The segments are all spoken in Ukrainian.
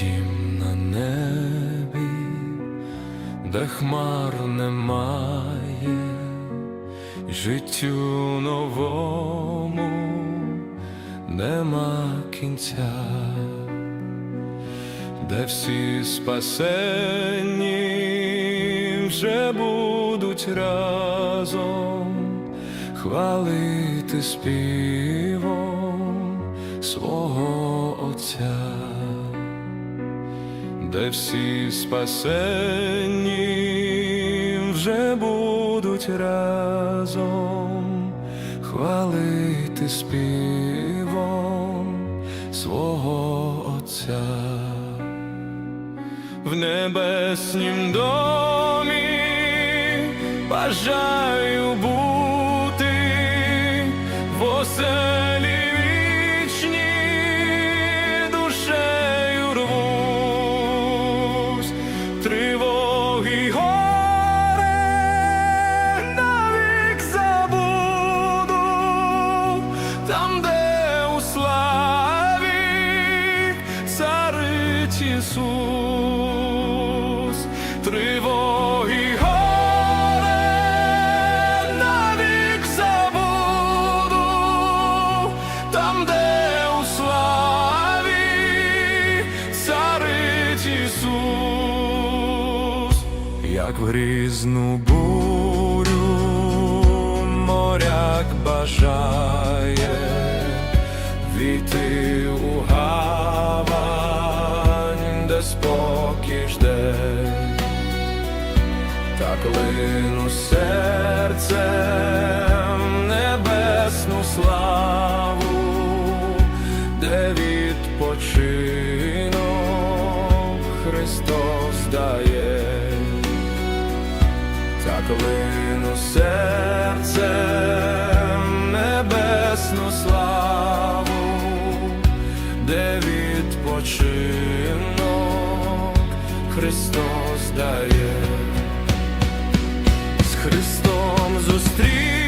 дім на небі, де хмар немає, життю новому нема кінця, де всі спасенні вже будуть разом хвалити співом свого Отця, де всі спасенні вже будуть разом. Хвалити співом свого Отця. В небеснім домі бажаю бути як в грізну бурю моряк бажає війти у гавань, де спокій жде, так лину серцем небесну славу, так лину серцем небесну славу, де відпочинок Христос дає, з Христом зустрінусь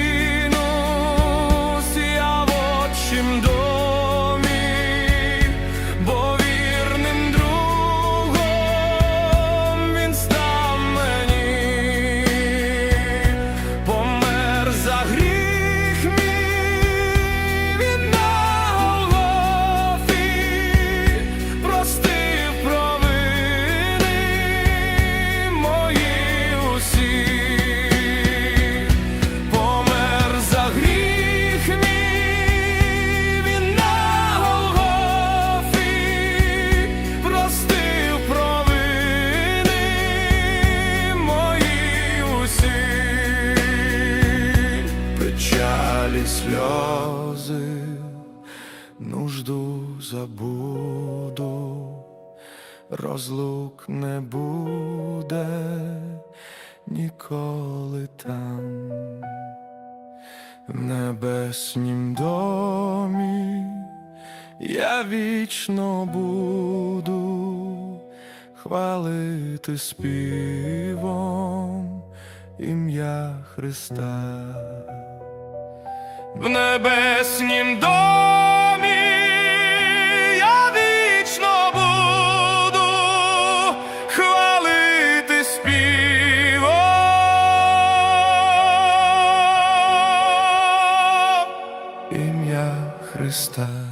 забуду, розлук не буде ніколи там. В небеснім домі я вічно буду хвалити співом ім'я Христа. В небеснім домі Христа.